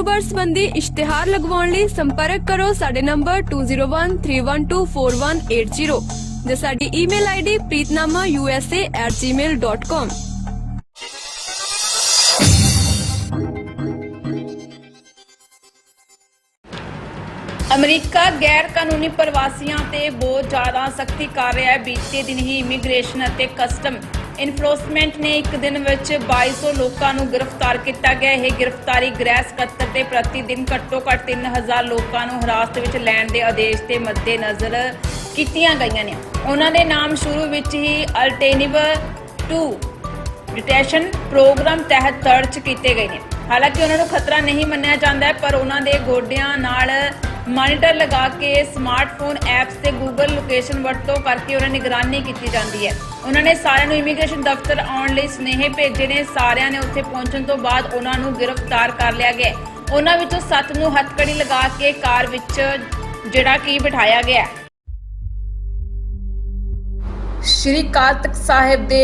ਕਾਰੋਬਾਰ ਸੰਬੰਧੀ ਇਸ਼ਤਿਹਾਰ ਲਗਵਾਉਣ ਲਈ ਸੰਪਰਕ ਕਰੋ ਸਾਡੇ ਨੰਬਰ 2013124180 ਜਾਂ ਸਾਡੀ ਈਮੇਲ ਆਈਡੀ preetnamausa@gmail.com ਅਮਰੀਕਾ ਗੈਰ ਕਾਨੂੰਨੀ ਪ੍ਰਵਾਸੀਆਂ ਤੇ ਬਹੁਤ ਜ਼ਿਆਦਾ ਸਖਤੀ ਕਰ ਰਿਹਾ ਹੈ। ਬੀਤੇ ਦਿਨ ਹੀ ਇਮੀਗ੍ਰੇਸ਼ਨ ਅਤੇ ਕਸਟਮ ਇਨਫੋਰਸਮੈਂਟ ਨੇ ਇੱਕ ਦਿਨ ਵਿੱਚ 2200 ਲੋਕਾਂ ਨੂੰ ਗ੍ਰਿਫਤਾਰ ਕੀਤਾ ਗਿਆ। ਇਹ ਗ੍ਰਿਫਤਾਰੀ ਗ੍ਰਹਿ ਸਕੱਤਰ ਤੇ ਪ੍ਰਤੀ ਦਿਨ ਘੱਟੋ ਘੱਟ 3000 ਲੋਕਾਂ ਨੂੰ ਹਿਰਾਸਤ ਵਿੱਚ ਲੈਣ ਦੇ ਆਦੇਸ਼ ਦੇ ਮੱਦੇਨਜ਼ਰ ਕੀਤੀਆਂ ਗਈਆਂ ਨੇ। ਉਹਨਾਂ ਦੇ ਨਾਮ ਸ਼ੁਰੂ ਵਿੱਚ ਹੀ ਅਲਟਰਨੇਟਿਵ ਟੂ ਡਿਟੈਸ਼ਨ ਪ੍ਰੋਗਰਾਮ ਤਹਿਤ ਦਰਜ ਕੀਤੇ ਗਏ ਨੇ। ਹਾਲਾਂਕਿ ਉਹਨਾਂ ਨੂੰ ਖਤਰਾ ਨਹੀਂ ਮੰਨਿਆ ਜਾਂਦਾ, ਪਰ ਉਹਨਾਂ ਦੇ ਗੋਡਿਆਂ ਨਾਲ ਮਾਨੀਟਰ ਲਗਾ ਕੇ ਸਮਾਰਟਫੋਨ ਐਪਸ ਤੇ ਗੂਗਲ ਲੋਕੇਸ਼ਨ ਵਰਤੋਂ ਕਰਕੇ ਉਹਨਾਂ ਨਿਗਰਾਨੀ ਕੀਤੀ ਜਾਂਦੀ ਹੈ। ਉਹਨਾਂ ਨੇ ਸਾਰਿਆਂ ਨੂੰ ਇਮੀਗ੍ਰੇਸ਼ਨ ਦਫ਼ਤਰ ਆਉਣ ਲਈ ਸੁਨੇਹੇ ਭੇਜੇ ਨੇ। ਸਾਰਿਆਂ ਨੇ ਉੱਥੇ ਪਹੁੰਚਣ ਤੋਂ ਬਾਅਦ ਉਹਨਾਂ ਨੂੰ ਗ੍ਰਿਫਤਾਰ ਕਰ ਲਿਆ ਗਿਆ ਉਹਨਾਂ ਵਿੱਚੋਂ 7 ਨੂੰ ਹੱਥਕੜੀ ਲਗਾ ਕੇ ਕਾਰ ਵਿੱਚ ਜਿਹੜਾ ਕੀ ਬਿਠਾਇਆ ਗਿਆ ਸ਼੍ਰੀ ਕਾਲ ਤਖਤ ਸਾਹਿਬ ਦੇ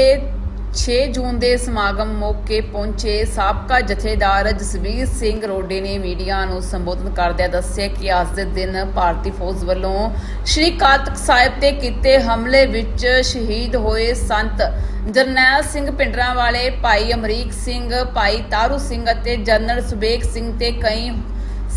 6 ਜੂਨ ਦੇ ਸਮਾਗਮ ਮੌਕੇ ਪਹੁੰਚੇ ਸਾਬਕਾ ਜਥੇਦਾਰ ਜਸਵੀਰ ਸਿੰਘ ਰੋਡੇ ਨੇ ਮੀਡੀਆ ਨੂੰ ਸੰਬੋਧਨ ਕਰਦਿਆਂ ਦੱਸਿਆ ਕਿ ਅੱਜ ਦੇ ਦਿਨ ਭਾਰਤੀ ਫੌਜ ਵੱਲੋਂ ਸ਼੍ਰੀ ਕਾਤਕ ਸਾਹਿਬ ਤੇ ਕੀਤੇ ਹਮਲੇ ਵਿੱਚ ਸ਼ਹੀਦ ਹੋਏ ਸੰਤ ਜਰਨੈਲ ਸਿੰਘ ਪਿੰਡਰਾਂ ਵਾਲੇ ਭਾਈ ਅਮਰੀਕ ਸਿੰਘ, ਭਾਈ ਤਾਰੂ ਸਿੰਘ ਅਤੇ ਜਨਰਲ ਸੁਬੇਗ ਸਿੰਘ ਤੇ ਕਈ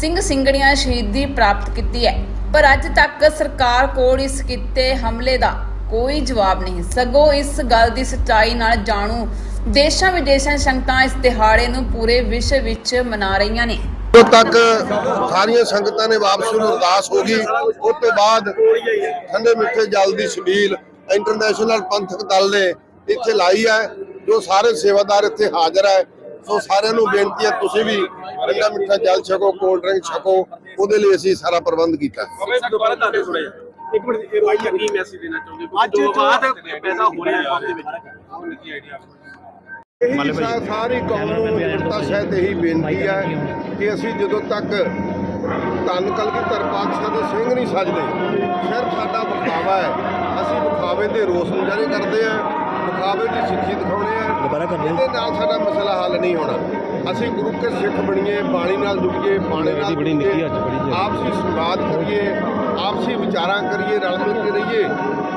ਸਿੰਘ ਸਿੰਘਣੀਆਂ ਸ਼ਹੀਦੀ ਪ੍ਰਾਪਤ ਕੀਤੀ ਹੈ। ਪਰ ਅੱਜ ਤੱਕ ਸਰਕਾਰ ਕੋਲ ਇਸ ਕੀਤੇ ਹਮਲੇ ਦਾ ਕੋਈ ਜਵਾਬ ਨਹੀਂ। ਸਗੋਂ ਇਸ ਗੱਲ ਦੀ ਸੱਚਾਈ ਨਾਲ ਜਾਣੂ। ਦੇਸ਼ਾਂ ਵਿਦੇਸ਼ਾਂ ਸੰਗਤਾਂ ਇਸ ਦਿਹਾੜੇ ਨੂੰ ਪੂਰੇ ਵਿਸ਼ਵ ਵਿੱਚ ਮਨਾ ਰਹੀਆਂ ਨੇ। ਉਦੋਂ ਤੱਕ ਸਾਰੀਆਂ ਸੰਗਤਾਂ ਨੇ ਵਾਪਸ ਨੂੰ ਅਰਦਾਸ ਹੋ ਗਈ ਉਸ ਤੋਂ ਬਾਅਦ ਠੰਡੇ ਮਿੱਠੇ ਜਲ ਦੀ ਛਬੀਲ ਇੰਟਰਨੈਸ਼ਨਲ ਪੰਥਕ ਦਲ ਨੇ ਇੱਥੇ ਲਾਈ ਹੈ ਜੋ ਸਾਰੇ ਸੇਵਾਦਾਰ ਇੱਥੇ ਹਾਜ਼ਰ ਹੈ। ਸੋ ਸਾਰਿਆਂ ਨੂੰ ਬੇਨਤੀ ਹੈ ਤੁਸੀਂ ਵੀ ਠੰਡਾ ਮਿੱਠਾ ਜਲ ਛਕੋ ਕੋਲਡ ਡਰਿੰਕ ਛਕੋ ਉਹਦੇ ਲਈ ਅਸੀਂ ਸਾਰਾ ਪ੍ਰਬੰਧ ਕੀਤਾ। ਹੈ। ਬਾਬਾ ਜੀ ਦੁਬਾਰਾ ਦੱਸ ਦਿਓ ਥੋੜਾ ਜਿਹਾ ਇੱਕ ਮਿੰਟ ਇਹ ਬਾਈ ਕੀ ਮੈਸੇਜ ਦੇਣਾ ਚਾਹੁੰਦੇ ਹੋ ਅੱਜ ਜੋ ਬਾਤ ਪੈਦਾ ਹੋ ਰਿਹਾ ਹੈ। ਦੇ ਵਿੱਚ। ਆਪਣੀ। ਕੀ ਆਈਡੀਆ ਇਹੀ ਸਾ- ਸਾਰੀ ਕੌਮ ਨੂੰ ਨਿਮਰਤਾ ਸਹਿਤ ਇਹੀ ਬੇਨਤੀ ਹੈ ਕਿ ਅਸੀਂ ਜਦੋਂ ਤੱਕ ਧੰਨ ਕਲਗੀਧਰ ਪਾਤਸ਼ਾਹ ਦੇ ਸਿੰਘ ਨਹੀਂ ਸਜਦੇ ਸਿਰਫ ਸਾਡਾ ਵਿਖਾਵਾ ਹੈ। ਅਸੀਂ ਵਿਖਾਵੇ ਦੇ ਰੋਸ ਮੁਜ਼ਾਹਰੇ ਕਰਦੇ ਆ ਵਿਖਾਵੇ ਦੀ ਸਿੱਖੀ ਦਿਖਾਉਣੇ ਆ ਦੁਬਾਰਾ। ਇਹਦੇ ਨਾਲ ਸਾਡਾ ਮਸਲਾ ਹੱਲ ਨਹੀਂ ਹੋਣਾ। ਅਸੀਂ ਗੁਰੂ ਕੇ ਸਿੱਖ ਬਣੀਏ ਬਾਣੀ ਨਾਲ ਜੁੜੀਏ ਬਾਣੀ ਨਾਲ ਬੜੀ ਨਿੱਕੀ ਜੁੜੀਏ, ਅੱਜ ਬੜੀ ਜ਼ਿਆਦਾ। ਆਪਸੀ ਸੰਵਾਦ ਕਰੀਏ ਆਪਸੀ ਵਿਚਾਰਾਂ ਕਰੀਏ, ਰਲ ਮਿਲ ਕੇ ਰਹੀਏ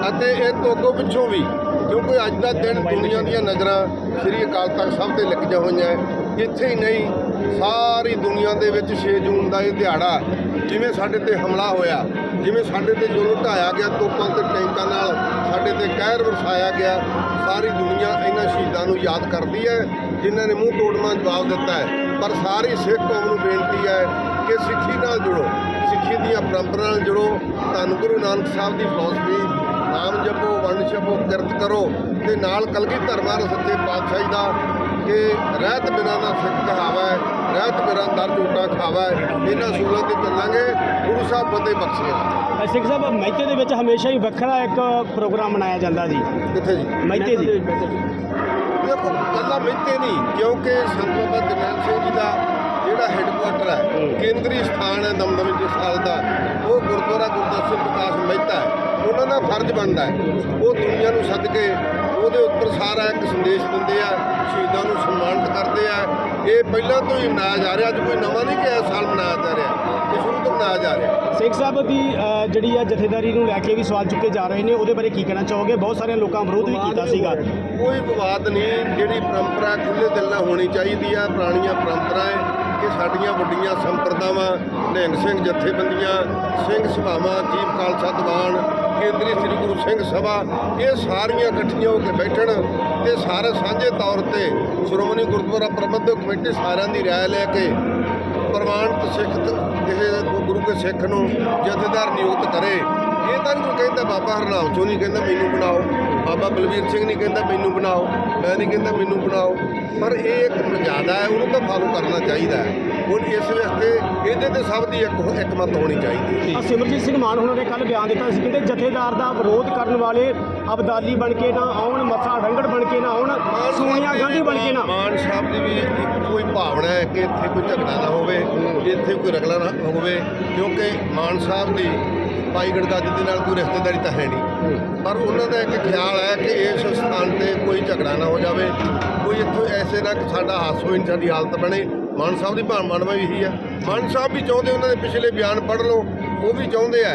ਅਤੇ ਇਹ ਤੋਂ ਅੱਗੋਂ ਪਿੱਛੋਂ ਵੀ, ਕਿਉਂਕਿ ਅੱਜ ਦਾ ਦਿਨ ਦੁਨੀਆ ਦੀਆਂ ਨਜ਼ਰਾਂ ਸ੍ਰੀ ਅਕਾਲ ਤਖਤ ਸਾਹਿਬ ਤੇ ਲੱਗੀਆਂ ਹੋਈਆਂ ਇੱਥੇ ਹੀ ਨਹੀਂ, ਸਾਰੀ ਦੁਨੀਆ ਦੇ ਵਿੱਚ 6 ਜੂਨ ਦਾ ਇਹ ਦਿਹਾੜਾ, ਜਿਵੇਂ ਸਾਡੇ ਤੇ ਹਮਲਾ ਹੋਇਆ, ਜਿਵੇਂ ਸਾਡੇ ਤੇ ਜੋ ਢਾਇਆ ਗਿਆ, ਤੋਪਾਂ ਤੇ ਟੈਂਕਾਂ ਨਾਲ ਸਾਡੇ ਤੇ ਕਹਿਰ ਵਰਸਾਇਆ ਗਿਆ, ਸਾਰੀ ਦੁਨੀਆ ਇਹਨਾਂ ਸ਼ਹੀਦਾਂ ਨੂੰ ਯਾਦ ਕਰਦੀ ਹੈ, ਜਿਨ੍ਹਾਂ ਨੇ ਮੂੰਹ ਤੋੜਵਾਂ ਜਵਾਬ ਦਿੱਤਾ ਹੈ। ਪਰ ਸਾਰੀ ਸਿੱਖ ਕੌਮ ਨੂੰ ਬੇਨਤੀ ਹੈ ਕਿ ਸਿੱਖੀ ਨਾਲ ਜੁੜੋ। ਸਿੱਖੀ ਦੀਆਂ ਪਰੰਪਰਾ ਨਾਲ ਜੁੜੋ। ਧੰਨ ਗੁਰੂ ਨਾਨਕ ਸਾਹਿਬ ਦੀ ਫਿਲਾਸਫੀ ਨਾਮ ਜਪੋ ਵੰਡ ਛਪੋ ਕਿਰਤ ਕਰੋ ਤੇ ਨਾਲ ਕਲਗੀ ਧਰਮਾਂ ਦੇ ਸੱਚੇ ਪਾਤਸ਼ਾਹੀ ਦਾ ਕਿ ਰਹਿਤ ਬਿਨਾਂ ਦਾ ਸਿੱਖ ਕਹਾਵਾ ਹੈ ਰਹਿਤ ਬਿਨਾਂ ਦਰ ਝੂਟਾ ਖਾਵਾ। ਹੈ ਇਹਨਾਂ ਸੂਲਾਂ ਤੇ ਚੱਲਾਂਗੇ। ਗੁਰੂ ਸਾਹਿਬ ਫਤਿਹ ਬਖਸ਼ੇ। ਸਿੱਖ ਸਾਹਿਬ ਮਹਿਤੇ ਦੇ ਵਿੱਚ ਹਮੇਸ਼ਾ ਹੀ ਵੱਖਰਾ ਇੱਕ ਪ੍ਰੋਗਰਾਮ ਮਨਾਇਆ ਜਾਂਦਾ ਜੀ। ਕਿੱਥੇ ਜੀ? ਮਹਿਤੇ ਜੀ। ਦੇਖੋ ਕੱਲਾ ਮਿੱਤੇ ਨਹੀਂ ਕਿਉਂਕਿ ਸੰਤ ਬਾਬਾ ਜਰਨੈਲ ਸਿੰਘ ਜੀ ਦਾ ਜਿਹੜਾ ਹੈੱਡਕੁਆਟਰ ਹੈ ਕੇਂਦਰੀ ਸਥਾਨ ਹੈ ਦਮਦਮੀ ਜਸਾਲ ਦਾ ਉਹ ਗੁਰਦੁਆਰਾ ਗੁਰਦਰਸ਼ਨ ਵਿਕਾਸ ਮਹਿਤਾ ਹੈ। ਉਹਨਾਂ ਦਾ ਫਰਜ਼ ਬਣਦਾ ਹੈ ਉਹ ਦੁਨੀਆ ਨੂੰ ਸੱਦ ਕੇ ਉਹਦੇ ਉੱਪਰ ਸਾਰਾ ਇੱਕ ਸੰਦੇਸ਼ ਦਿੰਦੇ ਆ ਸ਼ਹੀਦਾਂ ਨੂੰ ਸਨਮਾਨਿਤ ਕਰਦੇ ਆ। ਇਹ ਪਹਿਲਾਂ ਤੋਂ ਹੀ ਮਨਾਇਆ ਜਾ ਰਿਹਾ ਅੱਜ ਕੋਈ ਨਵਾਂ ਨਹੀਂ ਕਿ ਇਸ ਸਾਲ ਮਨਾਇਆ ਜਾ ਰਿਹਾ ਇਹ ਸ਼ੁਰੂ ਤੋਂ ਮਨਾਇਆ ਜਾ ਰਿਹਾ। ਸਿੱਖ ਸਾਹਿਬ ਦੀ ਜਿਹੜੀ ਆ ਜਥੇਦਾਰੀ ਨੂੰ ਲੈ ਕੇ ਵੀ ਸਵਾਲ ਚੁੱਕੇ ਜਾ ਰਹੇ ਨੇ ਉਹਦੇ ਬਾਰੇ ਕੀ ਕਹਿਣਾ ਚਾਹੋਗੇ? ਬਹੁਤ ਸਾਰਿਆਂ ਲੋਕਾਂ ਵਿਰੋਧ ਵੀ ਕੀਤਾ ਸੀਗਾ। ਕੋਈ ਵਿਵਾਦ ਨਹੀਂ ਜਿਹੜੀ ਪਰੰਪਰਾ ਖੁੱਲੇ ਦਿਲ ਨਾਲ ਹੋਣੀ ਚਾਹੀਦੀ ਆ ਪੁਰਾਣੀਆਂ ਪਰੰਪਰਾ ਹੈ ਕਿ ਸਾਡੀਆਂ ਵੱਡੀਆਂ ਸੰਪਰਦਾਵਾਂ, ਨਿਹੰਗ ਸਿੰਘ ਜਥੇਬੰਦੀਆਂ, ਸਿੰਘ ਸਭਾਵਾਂ ਜੀਵ ਖਾਲਸਾ ਦੀਵਾਨ, ਕੇਂਦਰੀ ਸ੍ਰੀ ਗੁਰੂ ਸਿੰਘ ਸਭਾ, ਇਹ ਸਾਰੀਆਂ ਇਕੱਠੀਆਂ ਹੋ ਕੇ ਬੈਠਣ ਤੇ ਸਾਰੇ ਸਾਂਝੇ ਤੌਰ ਤੇ ਸ਼੍ਰੋਮਣੀ ਗੁਰਦੁਆਰਾ ਪ੍ਰਬੰਧਕ ਕਮੇਟੀ ਸਾਰਿਆਂ ਦੀ ਰਾਏ ਲੈ ਕੇ ਪ੍ਰਮਾਣਿਤ ਸਿੱਖ ਕਿਸੇ ਗੁਰੂ ਕੇ ਸਿੱਖ ਨੂੰ ਜਥੇਦਾਰ ਨਿਯੁਕਤ ਕਰੇ। ਇਹ ਤਾਂ ਨਹੀਂ ਕੋਈ ਕਹਿੰਦਾ, ਬਾਬਾ ਹਰਨਾਮ ਚੋਂ ਨਹੀਂ ਕਹਿੰਦਾ, ਮੈਨੂੰ ਬਣਾਓ। ਬਾਬਾ ਬਲਵੀਰ ਸਿੰਘ ਨਹੀਂ ਕਹਿੰਦਾ ਮੈਨੂੰ ਬਣਾਓ ਮੈਂ ਨਹੀਂ ਕਹਿੰਦਾ ਮੈਨੂੰ ਬਣਾਓ। ਪਰ ਇਹ ਇੱਕ ਮਰਜ਼ਾਦਾ ਹੈ ਉਹਨੂੰ ਤਾਂ ਫਾਲੋ ਕਰਨਾ ਚਾਹੀਦਾ ਹੈ। ਹੁਣ ਇਸ ਵਾਸਤੇ ਇਹਦੇ ਤੇ ਸਭ ਦੀ ਇੱਕ ਇੱਕ ਮਤ ਹੋਣੀ ਚਾਹੀਦੀ ਹੈ। ਆ ਸਿਮਰਜੀਤ ਸਿੰਘ ਮਾਨ ਉਹਨਾਂ ਨੇ ਕੱਲ ਬਿਆਨ ਦਿੱਤਾ ਸੀ ਕਹਿੰਦੇ ਜਥੇਦਾਰ ਦਾ ਵਿਰੋਧ ਕਰਨ ਵਾਲੇ ਅਬਦਾਲੀ ਬਣ ਕੇ ਨਾ ਆਉਣ ਮੱਥਾ ਰੰਗੜ ਬਣ ਕੇ ਨਾ ਆਉਣ ਸੋਨੀਆ ਗਾਂਧੀ ਬਣ ਕੇ ਨਾ ਮਾਨ ਸਾਹਿਬ ਦੀ ਵੀ ਇੱਕ ਕੋਈ ਭਾਵਨਾ ਹੈ ਕਿ ਇੱਥੇ ਕੋਈ ਝਗੜਾ ਨਾ ਹੋਵੇ ਇੱਥੇ ਕੋਈ ਰਗੜਾ ਨਾ ਹੋਵੇ ਕਿਉਂਕਿ ਮਾਨ ਸਾਹਿਬ ਦੀ ਭਾਈ ਗੜਗੱਜ ਦੇ ਨਾਲ ਕੋਈ ਰਿਸ਼ਤੇਦਾਰੀ ਤਾਂ ਹੈ ਨਹੀਂ। ਪਰ ਉਹਨਾਂ ਦਾ ਇੱਕ ਖਿਆਲ ਹੈ ਕਿ ਇਸ ਸਥਾਨ ਤੇ ਕੋਈ ਝਗੜਾ ਨਾ ਹੋ ਜਾਵੇ। ਕੋਈ ਇੱਥੋਂ ਐਸੇ ਨਾ ਕਿ ਸਾਡਾ ਹਾਸੋ ਸਾਡੀ ਹਾਲਤ ਬਣੇ। ਮਾਨ ਸਾਹਿਬ ਦੀ ਭਾਵਨਾ ਵੀ ਇਹੀ ਆ ਮਾਨ ਸਾਹਿਬ ਵੀ ਚਾਹੁੰਦੇ ਉਹਨਾਂ ਦੇ ਪਿਛਲੇ ਬਿਆਨ ਪੜ੍ਹ ਲਓ। ਉਹ ਵੀ ਚਾਹੁੰਦੇ ਆ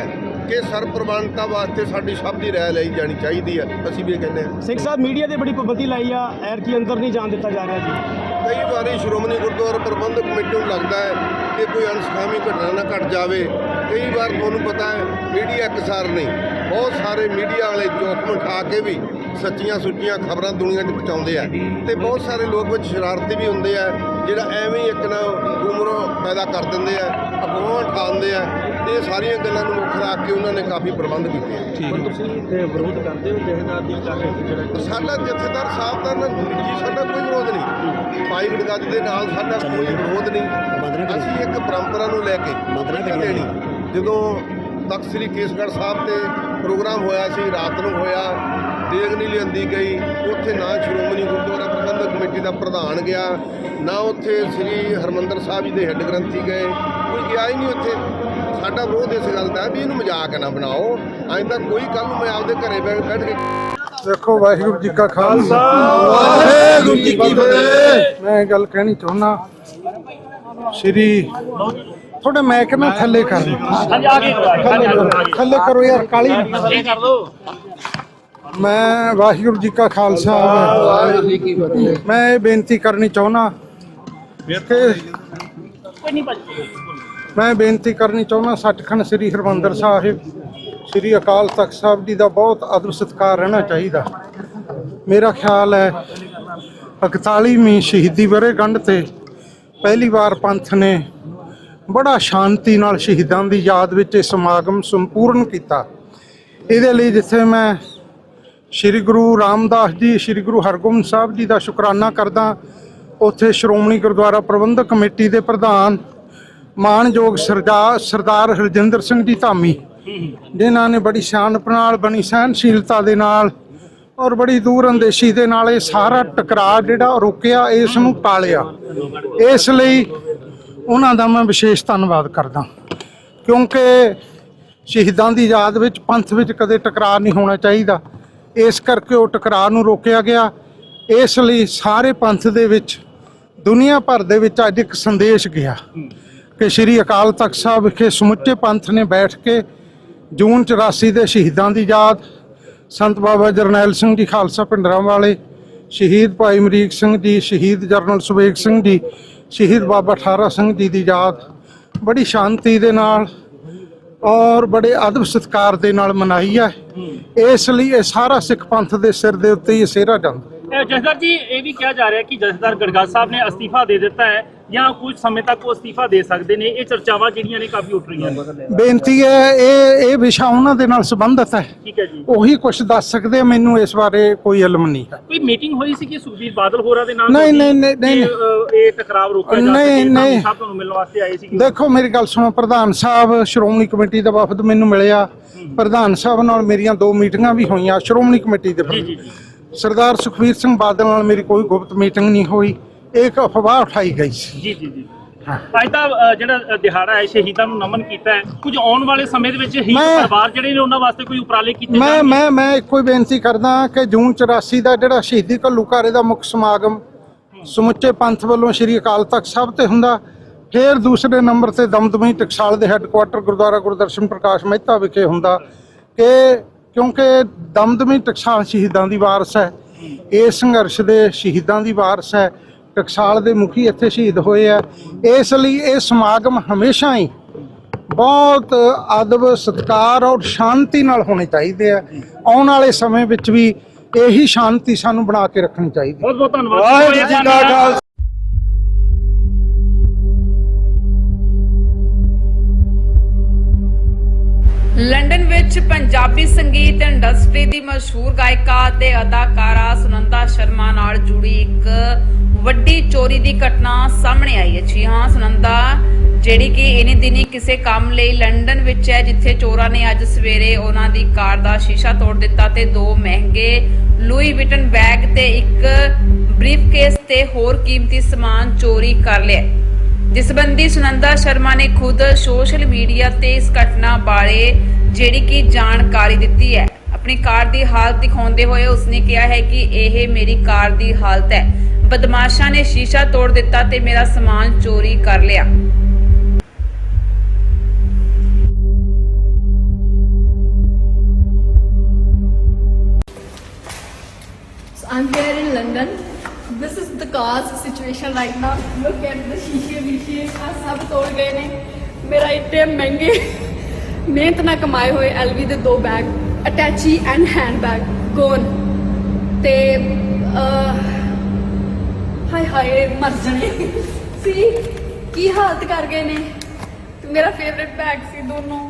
ਕਿ ਸਰਪ੍ਰਵਾਨਤਾ ਵਾਸਤੇ ਸਾਡੀ ਸਭ ਦੀ ਰਾਏ ਲਈ ਜਾਣੀ ਚਾਹੀਦੀ ਆ ਅਸੀਂ ਵੀ ਇਹ ਕਹਿੰਦੇ ਆ ਸਿੰਘ ਸਾਹਿਬ ਮੀਡੀਆ ਤੇ ਬੜੀ ਪਾਬੰਦੀ ਲਾਈ ਆ। ਐਰ ਕੀ ਅੰਦਰ ਨਹੀਂ ਜਾਣ ਦਿੱਤਾ ਜਾ ਰਿਹਾ ਜੀ। ਕਈ ਵਾਰੀ ਸ਼੍ਰੋਮਣੀ ਗੁਰਦੁਆਰਾ ਪ੍ਰਬੰਧਕ ਕਮੇਟੀ ਨੂੰ ਲੱਗਦਾ ਹੈ ਕਿ ਕੋਈ ਅਣਸਖਾਮੀ ਘਟਨਾ ਨਾ ਘਟ ਜਾਵੇ। ਕਈ ਵਾਰ ਤੁਹਾਨੂੰ ਪਤਾ ਹੈ ਮੀਡੀਆ ਇਕਸਾਰ ਨਹੀਂ। ਬਹੁਤ ਸਾਰੇ ਮੀਡੀਆ ਵਾਲੇ ਜੋਖਮ ਉਠਾ ਕੇ ਵੀ ਸੱਚੀਆਂ ਸੁੱਚੀਆਂ ਖਬਰਾਂ ਦੁਨੀਆ 'ਚ ਪਹੁੰਚਾਉਂਦੇ ਆ। ਤੇ ਬਹੁਤ ਸਾਰੇ ਲੋਕ ਵਿੱਚ ਸ਼ਰਾਰਤੀ ਵੀ ਹੁੰਦੇ ਆ ਜਿਹੜਾ ਐਵੇਂ ਇੱਕ ਨਾ ਗੁੰਮਰਾਹ ਪੈਦਾ ਕਰ ਦਿੰਦੇ ਆ ਅਫਵਾਹਾਂ ਉਠਾਉਂਦੇ ਆ। ਇਹ ਸਾਰੀਆਂ ਗੱਲਾਂ ਨੂੰ ਮੁੱਖ ਰੱਖ ਕੇ ਉਹਨਾਂ ਨੇ ਕਾਫੀ ਪ੍ਰਬੰਧ ਕੀਤੇ ਪਰ ਤੁਸੀਂ ਵਿਰੋਧ ਕਰਦੇ ਹੋ ਜਥੇਦਾਰ ਦੀ ਜਿਹੜਾ ਸਾਡਾ ਜਥੇਦਾਰ ਸਾਹਿਬ ਦਾ ਨਾ ਨਿੱਜੀ ਸਾਡਾ ਕੋਈ ਵਿਰੋਧ ਨਹੀਂ। ਭਾਈ ਗੜਗੱਜ ਦੇ ਨਾਲ ਸਾਡਾ ਕੋਈ ਵਿਰੋਧ ਨਹੀਂ। ਅਸੀਂ ਇੱਕ ਪਰੰਪਰਾ ਨੂੰ ਲੈ ਕੇ ਸਿੱਖਿਆ ਦੇਣੀ ਜਦੋਂ ਤਖਤ ਸ੍ਰੀ ਕੇਸਗੜ੍ਹ ਸਾਹਿਬ ਤੇ ਪ੍ਰੋਗਰਾਮ ਹੋਇਆ ਸੀ ਰਾਤ ਨੂੰ ਹੋਇਆ ਦੇਗ ਨਹੀਂ ਲਿਆਂਦੀ ਗਈ। ਉੱਥੇ ਨਾ ਸ਼੍ਰੋਮਣੀ ਗੁਰਦੁਆਰਾ ਪ੍ਰਬੰਧਕ ਕਮੇਟੀ ਦਾ ਪ੍ਰਧਾਨ ਗਿਆ ਨਾ ਉੱਥੇ ਸ੍ਰੀ ਹਰਮੰਦਰ ਸਾਹਿਬ ਜੀ ਦੇ ਹੈੱਡ ਗ੍ਰੰਥੀ ਗਏ। ਕੋਈ ਗਿਆ ਹੀ ਨਹੀਂ ਉੱਥੇ। ਸਾਡਾ ਵਿਰੋਧ ਇਸ ਗੱਲ ਦਾ ਹੈ ਵੀ ਇਹਨੂੰ ਮਜ਼ਾਕ ਨਾ ਬਣਾਓ। ਅੱਜ ਤੱਕ ਕੋਈ ਕੱਲ ਨੂੰ ਮੈਂ ਆਪਦੇ ਘਰੇ ਬੈਠ ਬੈਠ ਕੇ ਦੇਖੋ ਵਾਹਿਗੁਰੂ ਜੀ ਕਾ ਖਾਲਸਾ। ਵਾਹਿਗੁਰੂ ਜੀ ਕੀ ਫਤਿਹ। ਮੈਂ ਇਹ ਗੱਲ ਕਹਿਣੀ ਚਾਹੁੰਦਾ। ਸ਼੍ਰੀ ਥੋੜਾ ਮੈਂ ਕਿ ਮੈਂ ਥੱਲੇ ਕਰ। ਥੱਲੇ ਕਰੋ, ਥੱਲੇ ਕਰੋ ਯਾਰ ਕਾਲੀ। ਮੈਂ ਵਾਹਿਗੁਰੂ ਜੀ ਕਾ ਖਾਲਸਾ। ਵਾਹਿਗੁਰੂ ਜੀ ਕੀ ਫਤਿਹ। ਮੈਂ ਇਹ ਬੇਨਤੀ ਕਰਨੀ ਚਾਹੁੰਦਾ। ਮੈਂ ਬੇਨਤੀ ਕਰਨੀ ਚਾਹੁੰਦਾ ਸੱਚਖੰਡ ਸ੍ਰੀ ਹਰਮੰਦਰ ਸਾਹਿਬ ਸ੍ਰੀ ਅਕਾਲ ਤਖਤ ਸਾਹਿਬ ਜੀ ਦਾ ਬਹੁਤ ਅਦਬ ਸਤਿਕਾਰ ਰਹਿਣਾ ਚਾਹੀਦਾ। ਮੇਰਾ ਖਿਆਲ ਹੈ 41ਵੀਂ ਸ਼ਹੀਦੀ ਵਰ੍ਹੇਗੰਢ ਤੇ ਪਹਿਲੀ ਵਾਰ ਪੰਥ ਨੇ ਬੜਾ ਸ਼ਾਂਤੀ ਨਾਲ ਸ਼ਹੀਦਾਂ ਦੀ ਯਾਦ ਵਿੱਚ ਇਹ ਸਮਾਗਮ ਸੰਪੂਰਨ ਕੀਤਾ। ਇਹਦੇ ਲਈ ਜਿੱਥੇ ਮੈਂ ਸ੍ਰੀ ਗੁਰੂ ਰਾਮਦਾਸ ਜੀ, ਸ੍ਰੀ ਗੁਰੂ ਹਰਗੋਬਿੰਦ ਸਾਹਿਬ ਜੀ ਦਾ ਸ਼ੁਕਰਾਨਾ ਕਰਦਾ, ਉੱਥੇ ਸ਼੍ਰੋਮਣੀ ਗੁਰਦੁਆਰਾ ਪ੍ਰਬੰਧਕ ਕਮੇਟੀ ਦੇ ਪ੍ਰਧਾਨ ਮਾਨਯੋਗ ਸਰਦਾਰ ਸਰਦਾਰ ਹਰਜਿੰਦਰ ਸਿੰਘ ਜੀ ਧਾਮੀ, ਜਿਨ੍ਹਾਂ ਨੇ ਬੜੀ ਸ਼ਾਨਪ ਨਾਲ ਬਣੀ ਸਹਿਨਸ਼ੀਲਤਾ ਦੇ ਨਾਲ ਔਰ ਬੜੀ ਦੂਰ ਅੰਦੇਸ਼ੀ ਦੇ ਨਾਲ ਇਹ ਸਾਰਾ ਟਕਰਾਅ ਜਿਹੜਾ ਰੋਕਿਆ, ਇਸ ਨੂੰ ਟਾਲਿਆ ਇਸ ਲਈ ਉਹਨਾਂ ਦਾ ਮੈਂ ਵਿਸ਼ੇਸ਼ ਧੰਨਵਾਦ ਕਰਦਾ। ਕਿਉਂਕਿ ਸ਼ਹੀਦਾਂ ਦੀ ਯਾਦ ਵਿੱਚ, ਪੰਥ ਵਿੱਚ ਕਦੇ ਟਕਰਾਅ ਨਹੀਂ ਹੋਣਾ ਚਾਹੀਦਾ। ਇਸ ਕਰਕੇ ਉਹ ਟਕਰਾਅ ਨੂੰ ਰੋਕਿਆ ਗਿਆ। ਇਸ ਲਈ ਸਾਰੇ ਪੰਥ ਦੇ ਵਿੱਚ, ਦੁਨੀਆ ਭਰ ਦੇ ਵਿੱਚ ਅੱਜ ਇੱਕ ਸੰਦੇਸ਼ ਗਿਆ ਕਿ ਸ੍ਰੀ ਅਕਾਲ ਤਖਤ ਸਾਹਿਬ ਵਿਖੇ ਸਮੁੱਚੇ ਪੰਥ ਨੇ ਬੈਠ ਕੇ ਜੂਨ 84 ਦੇ ਸ਼ਹੀਦਾਂ ਦੀ ਯਾਦ, ਸੰਤ ਬਾਬਾ ਜਰਨੈਲ ਸਿੰਘ ਜੀ, ਖਾਲਸਾ ਪਿੰਡਰਾਂ ਵਾਲੇ ਸ਼ਹੀਦ ਭਾਈ ਅਮਰੀਕ ਸਿੰਘ ਜੀ, ਸ਼ਹੀਦ ਜਰਨਲ ਸੁਬੇਗ ਸਿੰਘ ਜੀ ਸ਼ਹੀਦ ਬਾਬਾ ਠਾਰਾ ਸਿੰਘ ਜੀ ਦੀ ਯਾਦ, ਬੜੀ ਸ਼ਾਂਤੀ ਦੇ ਨਾਲ ਔਰ ਬੜੇ ਅਦਬ ਸਤਿਕਾਰ ਦੇ ਨਾਲ ਮਨਾਈ ਹੈ। ਇਸ ਲਈ ਇਹ ਸਾਰਾ ਸਿੱਖ ਪੰਥ ਦੇ ਸਿਰ ਦੇ ਉੱਤੇ ਹੀ ਸਿਹਰਾ ਜਾਂਦਾ। ਇਹ ਜਥੇਦਾਰ ਜੀ ਇਹ ਵੀ ਕਿਹਾ ਜਾ ਰਿਹਾ ਕਿ ਜਥੇਦਾਰ ਗੜਗੜ ਸਾਹਿਬ ਨੇ ਅਸਤੀਫਾ ਦੇ ਦਿੱਤਾ ਹੈ ਜਾਂ ਕੁਝ ਸਮੇਂ ਤੱਕ ਉਹ ਅਸਤੀਫਾ ਦੇ ਸਕਦੇ ਨੇ। ਇਹ ਚਰਚਾਵਾਂ ਜਿਹੜੀਆਂ ਨੇ ਕਾਫੀ ਉੱਠ ਰਹੀਆਂ ਨੇ। ਬੇਨਤੀ ਹੈ ਇਹ ਇਹ ਵਿਸ਼ਾ ਉਹਨਾਂ ਦੇ ਨਾਲ ਸੰਬੰਧਿਤ ਹੈ। ਠੀਕ ਹੈ ਜੀ। ਉਹੀ ਕੁਝ ਦੱਸ ਸਕਦੇ ਮੈਨੂੰ ਇਸ ਬਾਰੇ ਕੋਈ ਇਲਮ ਨਹੀਂ ਹੈ। ਕੋਈ ਮੀਟਿੰਗ ਹੋਈ ਸੀ ਕਿ ਸੁਖਬੀਰ ਬਾਦਲ ਹੋਰਾਂ ਦੇ ਨਾਲ ਨਹੀਂ, ਨਹੀਂ, ਨਹੀਂ, ਨਹੀਂ, ਇਹ ਟਕਰਾਵ ਰੋਕਿਆ ਜਾ ਨਹੀਂ, ਸਕੇ ਨਹੀਂ। ਸਾਹਿਬ ਤੁਹਾਨੂੰ ਮਿਲਣ ਵਾਸਤੇ ਆਏ ਸੀ। ਦੇਖੋ ਮੇਰੀ ਗੱਲ ਸੁਣੋ ਪ੍ਰਧਾਨ ਸਾਹਿਬ ਸ਼੍ਰੋਮਣੀ ਕਮੇਟੀ ਦਾ ਵਫਦ ਮੈਨੂੰ ਮਿਲਿਆ। ਪ੍ਰਧਾਨ ਸਾਹਿਬ ਨਾਲ ਮੇਰੀਆਂ ਦੋ ਮੀਟਿੰਗਾਂ ਵੀ ਹੋਈਆਂ ਸ਼੍ਰੋਮਣੀ ਕਮੇਟੀ ਦੇ ਜੀ ਜੀ। ਸਰਦਾਰ ਸੁਖਬੀਰ ਸਿੰਘ ਬਾਦਲ ਨਾਲ ਮੇਰੀ ਕੋਈ ਗੁਪਤ ਮੀਟਿੰਗ ਨਹੀਂ ਹੋਈ। ਇੱਕ ਅਫਵਾਹ ਉਠਾਈ ਗਈ ਸੀ। ਜੀ ਜੀ ਜੀ। ਅੱਜ ਦਾ ਅ, ਜਿਹੜਾ ਅ, ਦਿਹਾੜਾ ਹੈ ਸ਼ਹੀਦਾਂ ਨੂੰ ਨਮਨ ਕੀਤਾ ਹੈ ਕੁਝ ਆਉਣ ਵਾਲੇ ਸਮੇਂ ਦੇ ਵਿੱਚ ਹੀ ਮੈਂ- ਪਰਿਵਾਰ ਜਿਹੜੇ ਨੇ ਉਹਨਾਂ ਵਾਸਤੇ ਕੋਈ ਉਪਰਾਲੇ ਕੀਤੇ ਮੈਂ ਜਾਣਗੇ? ਮੈਂ ਮੈਂ ਇੱਕੋ ਹੀ ਬੇਨਤੀ ਕਰਦਾ ਕਿ ਜੂਨ 84 ਦਾ ਜਿਹੜਾ ਸ਼ਹੀਦੀ ਘੱਲੂਘਾਰੇ ਦਾ ਮੁੱਖ ਸਮਾਗਮ ਸਮੁੱਚੇ ਪੰਥ ਵੱਲੋਂ ਸ੍ਰੀ ਅਕਾਲ ਤਖਤ ਸਾਹਿਬ ਤੇ ਹੁੰਦਾ ਫਿਰ ਦੂਸਰੇ ਨੰਬਰ ਤੇ ਦਮਦਮੀ ਟਕਸਾਲ ਦੇ ਹੈੱਡਕੁਆਟਰ ਗੁਰਦੁਆਰਾ ਗੁਰਦਰਸ਼ਨ ਪ੍ਰਕਾਸ਼ ਮਹਿਤਾ ਵਿਖੇ ਹੁੰਦਾ ਕਿ ਕਿਉਂਕਿ ਦਮਦਮੀ ਟਕਸਾਲ ਸ਼ਹੀਦਾਂ ਦੀ ਵਾਰਸ ਹੈ। ਇਸ ਸੰਘਰਸ਼ ਦੇ ਸ਼ਹੀਦਾਂ ਦੀ ਵਾਰਸ ਹੈ। ਟਕਸਾਲ ਦੇ ਮੁਖੀ ਇੱਥੇ ਸ਼ਹੀਦ ਹੋਏ ਆ। ਇਸ ਲਈ ਇਹ ਸਮਾਗਮ ਹਮੇਸ਼ਾ ਹੀ ਬਹੁਤ ਅਦਬ ਸਤਿਕਾਰ ਔਰ ਸ਼ਾਂਤੀ ਨਾਲ ਹੋਣੇ ਚਾਹੀਦੇ ਆ। ਆਉਣ ਵਾਲੇ ਸਮੇਂ ਵਿੱਚ ਵੀ ਇਹੀ ਸ਼ਾਂਤੀ ਸਾਨੂੰ ਬਣਾ ਕੇ ਰੱਖਣੀ ਚਾਹੀਦੀ ਬਹੁਤ ਬਹੁਤ ਧੰਨਵਾਦ। ਵਾਹਿਗੁਰੂ ਜੀ ਕਾ ਖਾਲਸਾ। ਵਿੱਚ ਪੰਜਾਬੀ ਸੰਗੀਤ ਇੰਡਸਟਰੀ ਦੀ ਮਸ਼ਹੂਰ ਗਾਇਕਾ ਤੇ ਅਦਾਕਾਰਾ ਸੁਨੰਦਾ ਸ਼ਰਮਾ ਨਾਲ ਜੁੜੀ ਇੱਕ ਵੱਡੀ ਚੋਰੀ ਦੀ ਘਟਨਾ ਸਾਹਮਣੇ ਆਈ ਹੈ। ਜੀ ਹਾਂ, ਸੁਨੰਦਾ, ਜਿਹੜੀ ਕਿ ਇਨੀ ਦਿਨੀ ਕਿਸੇ ਕੰਮ ਲਈ ਲੰਡਨ ਵਿੱਚ ਹੈ, ਜਿੱਥੇ ਚੋਰਾਂ ਨੇ ਅੱਜ ਸਵੇਰੇ ਉਹਨਾਂ ਦੀ ਕਾਰ ਦਾ ਸ਼ੀਸ਼ਾ ਤੋੜ ਦਿੱਤਾ ਤੇ ਦੋ ਮਹਿੰਗੇ ਲੂਈ ਵਿਟਨ ਬੈਗ ਤੇ ਇੱਕ ਬਰੀਫਕੇਸ ਤੇ ਹੋਰ ਕੀਮਤੀ ਸਮਾਨ ਚੋਰੀ ਕਰ ਲਿਆ। ਜਿਸ ਬੰਦੀ ਸੁਨੰਦਾ ਸ਼ਰਮਾ ਨੇ ਖੁਦ ਸੋਸ਼ਲ ਮੀਡੀਆ ਤੇ ਇਸ ਘਟਨਾ ਬਾਰੇ ਜਿਹੜੀ ਕਿ ਜਾਣਕਾਰੀ ਦਿੱਤੀ ਹੈ। ਆਪਣੀ ਕਾਰ ਦੀ ਹਾਲਤ ਦਿਖਾਉਂਦੇ ਹੋਏ ਉਸਨੇ ਕਿਹਾ ਹੈ ਕਿ ਇਹ ਮੇਰੀ ਕਾਰ ਦੀ ਹਾਲਤ ਹੈ। ਬਦਮਾਸ਼ਾਂ ਨੇ ਸ਼ੀਸ਼ਾ ਤੋੜ ਦਿੱਤਾ ਤੇ ਮੇਰਾ ਸਮਾਨ ਚੋਰੀ ਕਰ ਲਿਆ। I'm here in London. This is the cars situation right now. Look at the ਸ਼ੀਸ਼ੇ ਵੀਸ਼ੇ ਆ ਸਭ ਤੋੜ ਗਏ ਨੇ। ਮੇਰਾ ਇੱਥੇ ਮਹਿੰਗੇ। ਮਿਹਨਤ ਨਾਲ ਕਮਾਏ ਹੋਏ ਐਲਵੀ ਦੇ ਦੋ bag attache and hand bag gone. ਤੇ ਅਹ, ਹਾਏ ਹਾਏ ਮਰ ਜਣੇ। ਸੀ ਕੀ ਹਾਲਤ ਕਰ ਗਏ ਨੇ? ਮੇਰਾ ਫੇਵਰਿਟ ਬੈਗ ਸੀ ਦੋਨੋਂ।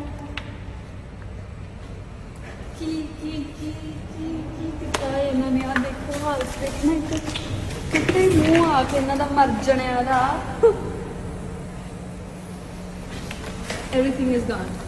ਕੀ ਕੀ ਕੀ ਕੀ ਕੀ ਕੀਤਾ ਇਹਨਾਂ ਨੇ? ਆ ਦੇਖੋ ਹਾਲਤ ਦੇਖਣਾ ਇੱਕ ਕਿਤੇ ਮੂੰਹ ਆ ਕੇ ਇਹਨਾਂ ਦਾ ਮਰ ਜਣਿਆ ਦਾ। Everything is gone